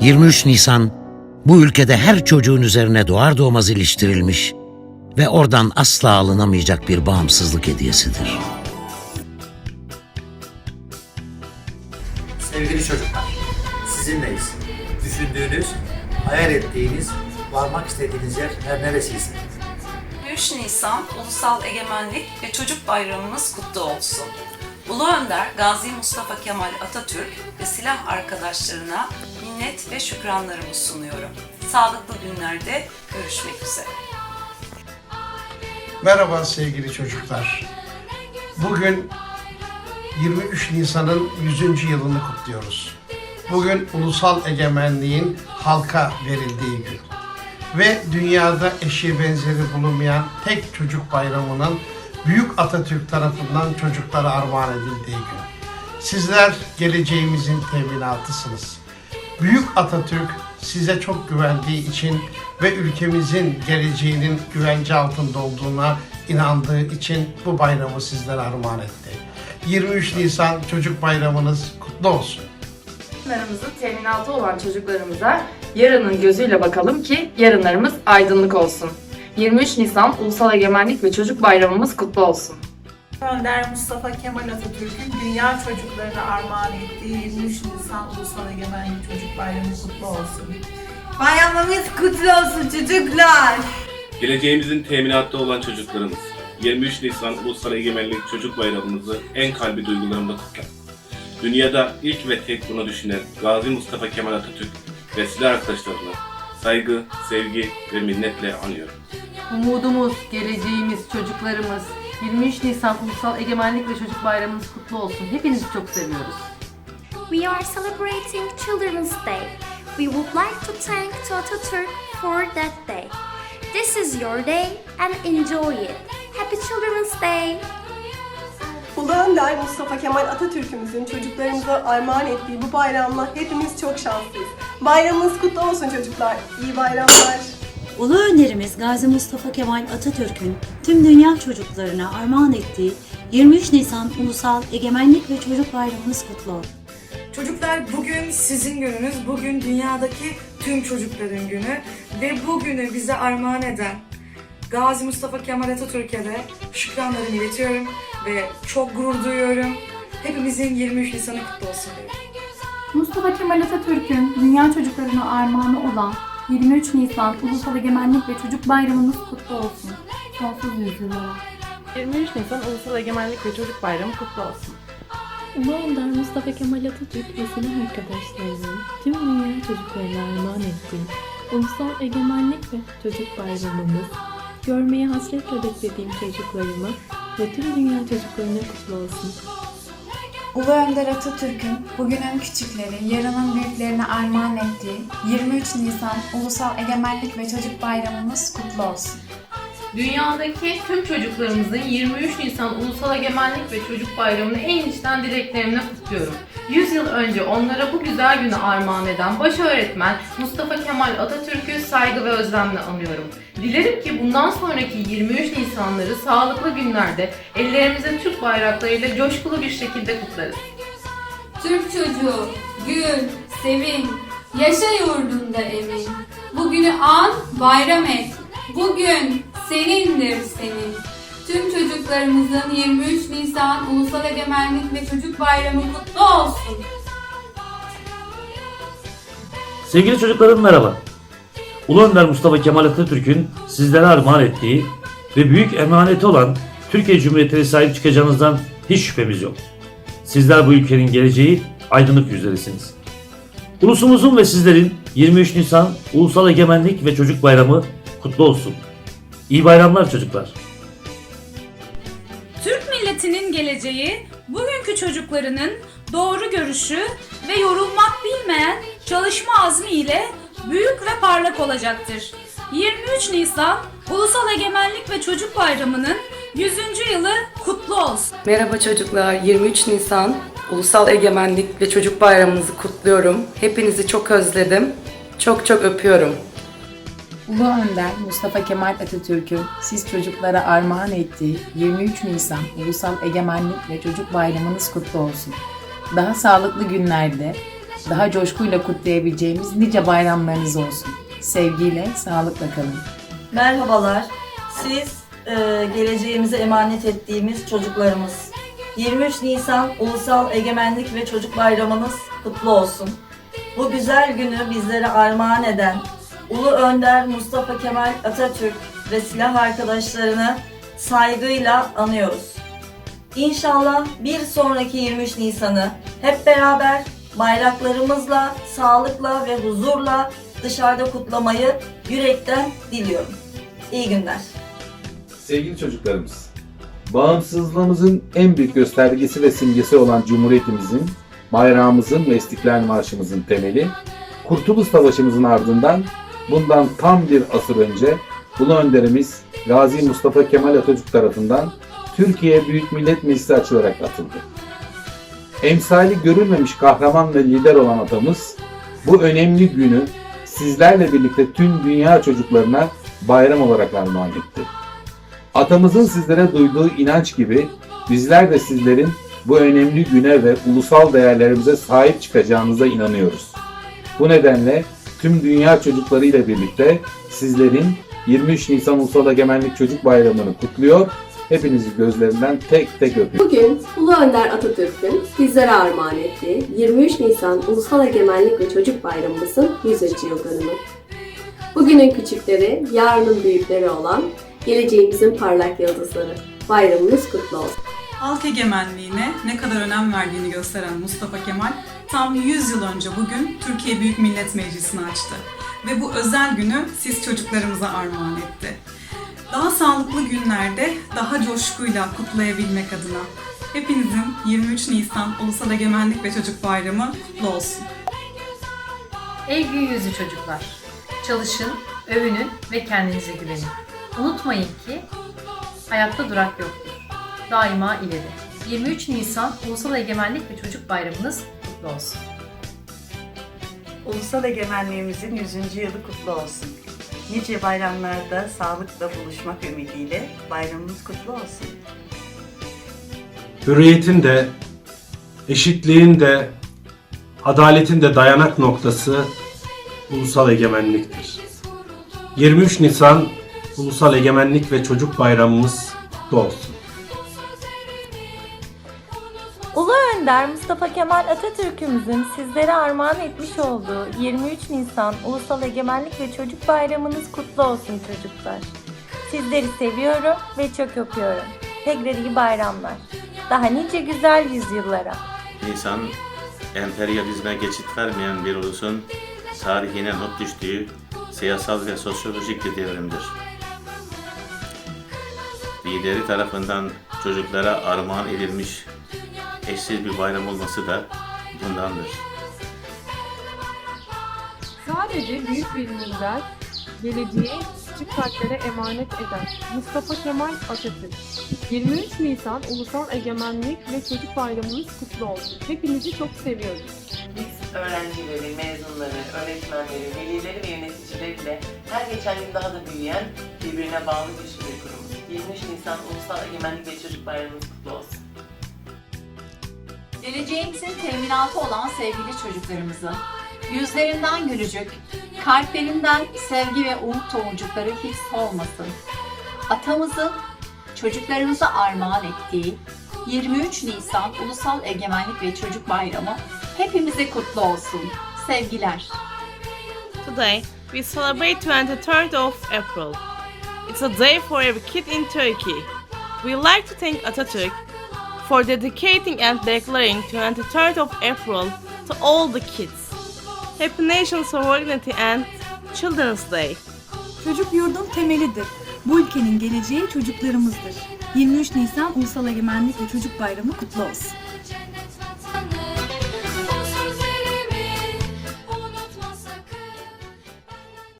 23 Nisan bu ülkede her çocuğun üzerine doğar doğmaz iliştirilmiş ve oradan asla alınamayacak bir bağımsızlık hediyesidir. Sevgili çocuklar, sizinleyiz. Düşündüğünüz, hayal ettiğiniz, varmak istediğiniz yer her neresiyse. 3 Nisan Ulusal Egemenlik ve Çocuk Bayramımız kutlu olsun. Ulu Önder Gazi Mustafa Kemal Atatürk ve silah arkadaşlarına minnet ve şükranlarımı sunuyorum. Sağlıklı günlerde görüşmek üzere. Merhaba sevgili çocuklar. Bugün 23 Nisan'ın 100. yılını kutluyoruz. Bugün ulusal egemenliğin halka verildiği gün. Ve dünyada eşi benzeri bulunmayan tek çocuk bayramının Büyük Atatürk tarafından çocuklara armağan edildiği gün. Sizler geleceğimizin teminatısınız. Büyük Atatürk size çok güvendiği için ve ülkemizin geleceğinin güvence altında olduğuna inandığı için bu bayramı sizlere armağan etti. 23 Nisan Çocuk Bayramınız kutlu olsun. Yarınlarımızın teminatı olan çocuklarımıza yarının gözüyle bakalım ki yarınlarımız aydınlık olsun. 23 Nisan Ulusal Egemenlik ve Çocuk Bayramımız kutlu olsun. Önder Mustafa Kemal Atatürk'ün dünya çocuklarına armağan ettiği 23 Nisan Ulusal Egemenlik Çocuk Bayramı kutlu olsun. Bayramımız kutlu olsun çocuklar. Geleceğimizin teminatta olan çocuklarımız, 23 Nisan Ulusal Egemenlik Çocuk Bayramımızı en kalbi duygularımla kutlar. Dünyada ilk ve tek bunu düşünen Gazi Mustafa Kemal Atatürk ve silah arkadaşlarını saygı, sevgi ve minnetle anıyorum. Umudumuz, geleceğimiz, çocuklarımız. 23 Nisan Ulusal Egemenlik ve Çocuk Bayramınız kutlu olsun. Hepinizi çok seviyoruz. We are celebrating Children's Day. We would like to thank Atatürk for that day. This is your day and enjoy it. Happy Children's Day! Ulu Önder Mustafa Kemal Atatürk'ümüzün çocuklarımıza armağan ettiği bu bayramla hepimiz çok şanslıyız. Bayramınız kutlu olsun çocuklar. İyi bayramlar. Ulu önderimiz Gazi Mustafa Kemal Atatürk'ün tüm dünya çocuklarına armağan ettiği 23 Nisan Ulusal Egemenlik ve Çocuk Bayramınız kutlu olsun. Çocuklar bugün sizin gününüz, bugün dünyadaki tüm çocukların günü ve bugünü bize armağan eden Gazi Mustafa Kemal Atatürk'e de şükranlarımı iletiyorum ve çok gurur duyuyorum. Hepimizin 23 Nisan'ı kutlu olsun diyorum. Mustafa Kemal Atatürk'ün dünya çocuklarına armağanı olan 23 Nisan Ulusal Egemenlik ve Çocuk Bayramınız kutlu olsun. Sonsuz yüzyıllara. 23 Nisan Ulusal Egemenlik ve Çocuk Bayramı kutlu olsun. Ulu Önder Mustafa Kemal Atatürk ve silah arkadaşlarının tüm dünya çocuklarına armağan ettiği Ulusal Egemenlik ve Çocuk Bayramımız görmeye hasretle beklediğim çocuklarıma ve tüm dünya çocuklarına kutlu olsun. Ulu Önder Atatürk'ün bugünün küçükleri, yarının büyüklerine armağan ettiği 23 Nisan Ulusal Egemenlik ve Çocuk Bayramımız kutlu olsun. Dünyadaki tüm çocuklarımızın 23 Nisan Ulusal Egemenlik ve Çocuk Bayramı'nı en içten dileklerimle kutluyorum. 100 yıl önce onlara bu güzel günü armağan eden baş öğretmen Mustafa Kemal Atatürk'ü saygı ve özlemle anıyorum. Dilerim ki bundan sonraki 23 Nisanları sağlıklı günlerde ellerimize Türk bayraklarıyla coşkulu bir şekilde kutlarız. Türk çocuğu, gül, sevin, yaşa yurdunda emin. Bugünü an, bayram et. Bugün senindir senin. Tüm çocuklarımızın 23 Nisan Ulusal Egemenlik ve Çocuk Bayramı kutlu olsun. Sevgili çocuklarım merhaba. Ulu Önder Mustafa Kemal Atatürk'ün sizlere armağan ettiği ve büyük emaneti olan Türkiye Cumhuriyeti'ne sahip çıkacağınızdan hiç şüphemiz yok. Sizler bu ülkenin geleceği aydınlık yüzlerisiniz. Ulusumuzun ve sizlerin 23 Nisan Ulusal Egemenlik ve Çocuk Bayramı kutlu olsun. İyi bayramlar çocuklar. Geleceği bugünkü çocuklarının doğru görüşü ve yorulmak bilmeyen çalışma azmi ile büyük ve parlak olacaktır. 23 Nisan Ulusal Egemenlik ve Çocuk Bayramı'nın 100. yılı kutlu olsun. Merhaba çocuklar, 23 Nisan Ulusal Egemenlik ve Çocuk Bayramınızı kutluyorum. Hepinizi çok özledim. Çok çok öpüyorum. Ulu Önder Mustafa Kemal Atatürk'ün siz çocuklara armağan ettiği 23 Nisan Ulusal Egemenlik ve Çocuk Bayramınız kutlu olsun. Daha sağlıklı günlerde daha coşkuyla kutlayabileceğimiz nice bayramlarınız olsun. Sevgiyle, sağlıkla kalın. Merhabalar. Siz e, geleceğimize emanet ettiğimiz çocuklarımız. 23 Nisan Ulusal Egemenlik ve Çocuk Bayramınız kutlu olsun. Bu güzel günü bizlere armağan eden Ulu Önder Mustafa Kemal Atatürk ve silah arkadaşlarını saygıyla anıyoruz. İnşallah bir sonraki 23 Nisan'ı hep beraber bayraklarımızla, sağlıkla ve huzurla dışarıda kutlamayı yürekten diliyorum. İyi günler. Sevgili çocuklarımız, bağımsızlığımızın en büyük göstergesi ve simgesi olan Cumhuriyetimizin, bayrağımızın ve İstiklal Marşımızın temeli, Kurtuluş Savaşımızın ardından bundan tam bir asır önce Ulu Önderimiz Gazi Mustafa Kemal Atatürk tarafından Türkiye Büyük Millet Meclisi açılarak atıldı. Emsali görülmemiş kahraman ve lider olan atamız bu önemli günü sizlerle birlikte tüm dünya çocuklarına bayram olarak armağan etti. Atamızın sizlere duyduğu inanç gibi bizler de sizlerin bu önemli güne ve ulusal değerlerimize sahip çıkacağınıza inanıyoruz. Bu nedenle tüm dünya çocukları ile birlikte sizlerin 23 Nisan Ulusal Egemenlik Çocuk Bayramı'nı kutluyor. Hepinizi gözlerinden tek tek öpüyorum. Bugün Ulu Önder Atatürk'ün bizlere armağan ettiği 23 Nisan Ulusal Egemenlik ve Çocuk Bayramımızın 100. yıl dönümü. Bugünün küçükleri, yarının büyükleri olan geleceğimizin parlak yıldızları. Bayramınız kutlu olsun. Halk egemenliğine ne kadar önem verdiğini gösteren Mustafa Kemal tam 100 yıl önce bugün Türkiye Büyük Millet Meclisi'ni açtı. Ve bu özel günü siz çocuklarımıza armağan etti. Daha sağlıklı günlerde daha coşkuyla kutlayabilmek adına hepinizin 23 Nisan Ulusal Egemenlik ve Çocuk Bayramı kutlu olsun. Ey gün yüzü çocuklar! Çalışın, övünün ve kendinize güvenin. Unutmayın ki hayatta durak yoktur. Daima ileri. 23 Nisan Ulusal Egemenlik ve Çocuk Bayramınız kutlu olsun. Ulusal egemenliğimizin 100. yılı kutlu olsun. Nice bayramlarda sağlıkla buluşmak ümidiyle bayramımız kutlu olsun. Hürriyetin de, eşitliğin de, adaletin de dayanak noktası ulusal egemenliktir. 23 Nisan Ulusal Egemenlik ve Çocuk Bayramımız kutlu olsun. Önder Mustafa Kemal Atatürk'ümüzün sizlere armağan etmiş olduğu 23 Nisan Ulusal Egemenlik ve Çocuk Bayramınız kutlu olsun çocuklar. Sizleri seviyorum ve çok öpüyorum. Tekrar iyi bayramlar. Daha nice güzel yüzyıllara. Nisan, emperyalizme geçit vermeyen bir ulusun tarihine not düştüğü siyasal ve sosyolojik bir devrimdir. Lideri tarafından çocuklara armağan edilmiş eşsiz bir bayram olması da bundandır. Sadece büyük bir lider, geleceği küçük kalplere emanet eden Mustafa Kemal Atatürk. 23 Nisan Ulusal Egemenlik ve Çocuk Bayramınız kutlu olsun. Hepinizi çok seviyoruz. Biz öğrencileri, mezunları, öğretmenleri, velileri ve yöneticileriyle her geçen gün daha da büyüyen, birbirine bağlı güçlü bir kurumuz. 23 Nisan Ulusal Egemenlik ve Çocuk Bayramınız kutlu olsun. Geleceğimizin teminatı olan sevgili çocuklarımızın yüzlerinden gülücük, kalplerinden sevgi ve umut tomurcukları hiç solmasın. Atamızın çocuklarımıza armağan ettiği 23 Nisan Ulusal Egemenlik ve Çocuk Bayramı hepimize kutlu olsun. Sevgiler. Today, we celebrate 23rd of April. It's a day for every kid in Turkey. We like to thank Atatürk for dedicating and declaring 23rd of April to all the kids. Happy Nation Sovereignty and Children's Day. Çocuk yurdun temelidir. Bu ülkenin geleceği çocuklarımızdır. 23 Nisan Ulusal Egemenlik ve Çocuk Bayramı kutlu olsun.